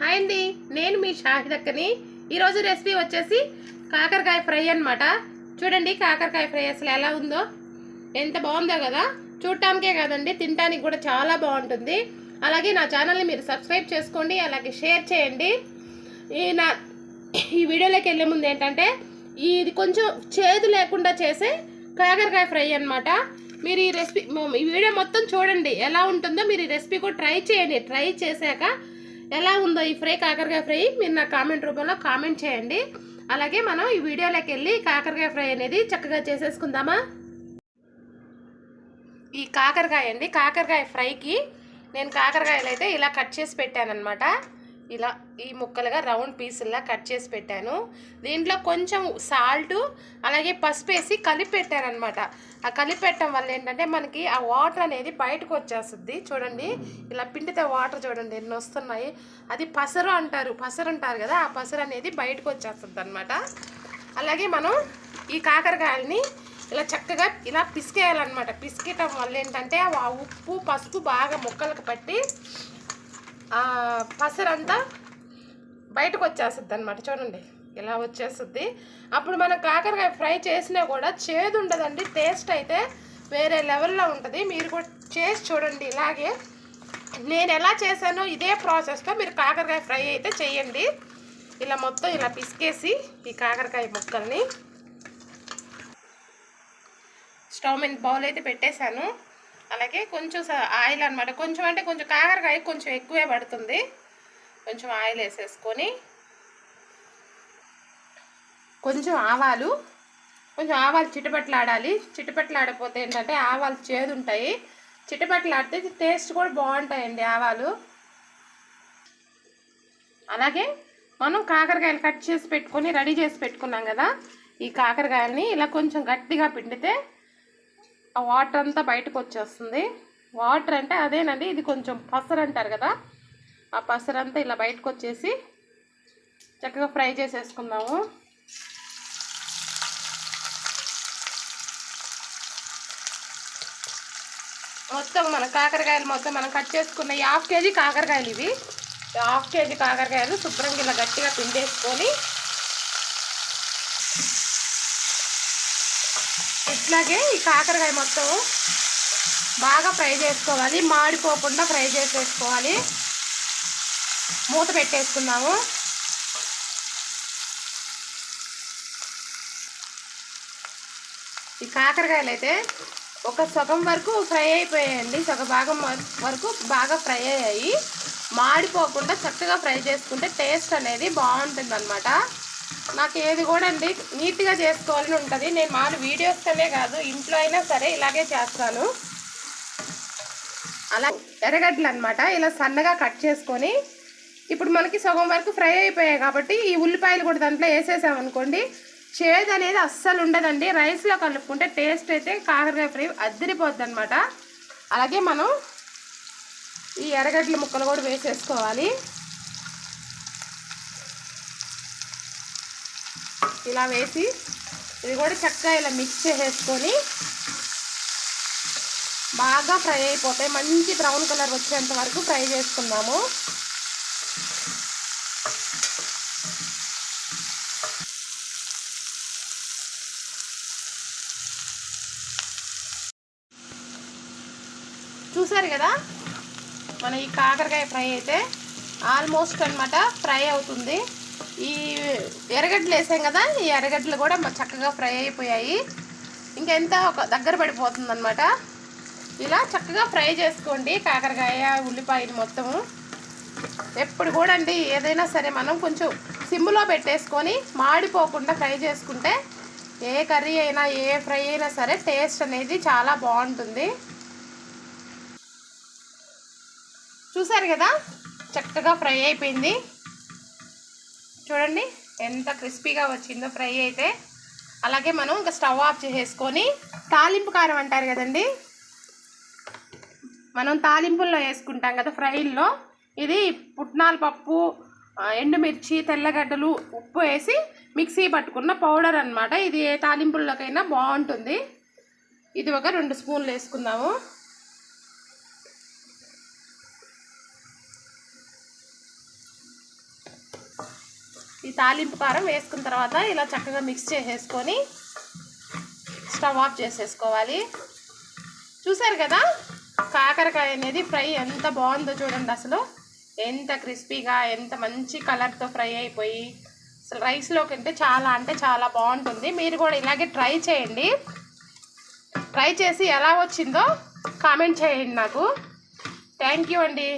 Hi అండి నేను మీ షాహిదక్కని ఈరోజు రెసిపీ వచ్చేసి కాకరకాయ ఫ్రై అన్నమాట. చూడండి కాకరకాయ ఫ్రై అసలు ఎలా ఉందో. ఎంత బాగుందో కదా. చూడటానికే కాదండి తినడానికి కూడా చాలా బాగుంటుంది. అలాగే నా ఛానల్ని మీరు సబ్స్క్రైబ్ చేసుకోండి అలాగే షేర్ చేయండి. ఈ నా ఈ వీడియోలోకి వెళ్ళే ముందు ఏంటంటే ఇది కొంచెం చేదు లేకుండా చేసే కాకరకాయ ఫ్రై అనమాట మీరు ఈ రెసిపీ ఈ వీడియో మొత్తం చూడండి ఎలా ఉంటుందో మీరు ఈ రెసిపీ కూడా ట్రై చేయండి. ట్రై చేశాక ఎలా ఉందో ఈ ఫ్రై కాకరకాయ ఫ్రై మీరు నా కామెంట్ రూపంలో కామెంట్ చేయండి. అలాగే మనం ఈ వీడియోలోకి వెళ్ళి కాకరకాయ ఫ్రై అనేది చక్కగా చేసేసుకుందామా? ఈ కాకరకాయ అండి కాకరకాయ ఫ్రైకి నేను కాకరకాయలు అయితే ఇలా కట్ చేసి పెట్టానన్నమాట. ఇలా ఈ ముక్కలుగా రౌండ్ పీసుల్లా కట్ చేసి పెట్టాను. దీంట్లో కొంచెం సాల్ట్ అలాగే పసుపు వేసి కలిపి పెట్టానమాట ఆ కలిపి పెట్టడం వల్ల ఏంటంటే మనకి ఆ వాటర్ అనేది బయటకు వచ్చేస్తుంది. చూడండి ఇలా పిండితే వాటర్ చూడండి ఎన్ని వస్తున్నాయి. అది పసరు అంటారు పసరు అంటారు కదా ఆ పసరు అనేది బయటకు వచ్చేస్తుంది అనమాట అలాగే మనం ఈ కాకరకాయలని ఇలా చక్కగా ఇలా పిసికేయాలన్నమాట. పిసికేయటం వల్ల ఏంటంటే ఆ ఉప్పు పసుపు బాగా ముక్కలకు పట్టి పసరంతా బయటకు వచ్చేస్తుంది అనమాట చూడండి ఇలా వచ్చేస్తుంది. అప్పుడు మనం కాకరకాయ ఫ్రై చేసినా కూడా చేదు ఉండదండి. టేస్ట్ అయితే వేరే లెవెల్లో ఉంటుంది. మీరు కూడా చేసి చూడండి ఇలాగే. నేను ఎలా చేశానో ఇదే ప్రాసెస్తో మీరు కాకరకాయ ఫ్రై అయితే చేయండి. ఇలా మొత్తం ఇలా పిసికేసి ఈ కాకరకాయ ముక్కల్ని స్టవ్ మీద బౌల్ అయితే పెట్టేశాను. అలాగే కొంచెం ఆయిల్ అనమాట కొంచెం అంటే కొంచెం కాకరకాయ కొంచెం ఎక్కువే పడుతుంది. కొంచెం ఆయిల్ వేసేసుకొని కొంచెం ఆవాలు కొంచెం ఆవాలు చిటపట్లాడాలి. చిటపట్లాడకపోతే ఏంటంటే ఆవాలు చేదు ఉంటాయి చిటపట్లాడితే టేస్ట్ కూడా బాగుంటాయండి ఆవాలు. అలాగే మనం కాకరకాయలు కట్ చేసి పెట్టుకొని రెడీ చేసి పెట్టుకున్నాం కదా ఈ కాకరకాయలని ఇలా కొంచెం గట్టిగా పిండితే ఆ వాటర్ అంతా బయటకు వచ్చేస్తుంది. వాటర్ అంటే అదేనండి ఇది కొంచెం పసరు అంటారు కదా. ఆ పసరంతా ఇలా బయటకు వచ్చేసి చక్కగా ఫ్రై చేసేసుకుందాము. మొత్తం మన కాకరకాయలు మొత్తం మనం కట్ చేసుకున్న హాఫ్ కేజీ కాకరకాయలు ఇవి. హాఫ్ కేజీ కాకరకాయలు శుభ్రంగా ఇలా గట్టిగా పిండేసుకొని ఇట్లాగే ఈ కాకరకాయ మొత్తం బాగా ఫ్రై చేసుకోవాలి. మాడిపోకుండా ఫ్రై చేసేసుకోవాలి. మూత పెట్టేసుకున్నాము. ఈ కాకరకాయలు అయితే ఒక సగం వరకు ఫ్రై అయిపోయాయండి. సగ భాగం వరకు బాగా ఫ్రై అయ్యాయి. మాడిపోకుండా చక్కగా ఫ్రై చేసుకుంటే టేస్ట్ అనేది బాగుంటుంది అనమాట నాకు ఏది కూడా అండి నీట్గా చేసుకోవాలని ఉంటుంది. నేను మాలు వీడియోస్తోనే కాదు ఇంట్లో అయినా సరే ఇలాగే చేస్తాను. అలా ఎర్రగడ్డలు అనమాట ఇలా సన్నగా కట్ చేసుకొని ఇప్పుడు మనకి సగం వరకు ఫ్రై అయిపోయాయి కాబట్టి ఈ ఉల్లిపాయలు కూడా దాంట్లో వేసేసామనుకోండి చేదు అనేది అస్సలు ఉండదండి. రైస్లో కలుపుకుంటే టేస్ట్ అయితే కాకరకాయ ఫ్రై అద్దరిపోద్ది అనమాట అలాగే మనం ఈ ఎర్రగడ్డల ముక్కలు కూడా వేసేసుకోవాలి. ఇలా వేసి ఇది కూడా చక్కగా ఇలా మిక్స్ చేసేసుకొని బాగా ఫ్రై అయిపోతాయి మంచి బ్రౌన్ కలర్ వచ్చేంత వరకు ఫ్రై చేసుకుందాము. చూసారు కదా? మన ఈ కాకరకాయ ఫ్రై అయితే ఆల్మోస్ట్ అన్నమాట ఫ్రై అవుతుంది. ఈ ఎర్రగడ్డలు వేసాం కదా ఈ ఎర్రగడ్డలు కూడా చక్కగా ఫ్రై అయిపోయాయి. ఇంకెంత ఒక దగ్గర పడిపోతుంది అనమాట ఇలా చక్కగా ఫ్రై చేసుకోండి కాకరకాయ ఉల్లిపాయలు మొత్తము. ఎప్పుడు కూడా అండి ఏదైనా సరే మనం కొంచెం సిమ్లో పెట్టేసుకొని మాడిపోకుండా ఫ్రై చేసుకుంటే ఏ కర్రీ అయినా ఏ ఫ్రై అయినా సరే టేస్ట్ అనేది చాలా బాగుంటుంది. చూసారు కదా? చక్కగా ఫ్రై అయిపోయింది. చూడండి ఎంత క్రిస్పీగా వచ్చిందో ఫ్రై అయితే. అలాగే మనం ఇంకా స్టవ్ ఆఫ్ చేసేసుకొని తాలింపు కారం అంటారు కదండి? మనం తాలింపుల్లో వేసుకుంటాం కదా ఫ్రైల్లో. ఇది పుట్నాల పప్పు ఎండుమిర్చి తెల్లగడ్డలు ఉప్పు వేసి మిక్సీ పట్టుకున్న పౌడర్ అనమాట ఇది ఏ తాలింపుల్లోకైనా బాగుంటుంది. ఇది ఒక రెండు స్పూన్లు వేసుకుందాము. తాలింపు కారం వేసుకున్న తర్వాత ఇలా చక్కగా మిక్స్ చేసేసుకొని స్టవ్ ఆఫ్ చేసేసుకోవాలి. చూసారు కదా? కాకరకాయ అనేది ఫ్రై ఎంత బాగుందో చూడండి అసలు. ఎంత క్రిస్పీగా ఎంత మంచి కలర్తో ఫ్రై అయిపోయి అసలు రైస్లోకి అంటే చాలా అంటే చాలా బాగుంటుంది. మీరు కూడా ఇలాగే ట్రై చేయండి. ట్రై చేసి ఎలా వచ్చిందో కామెంట్ చేయండి నాకు. థ్యాంక్ యూ అండి.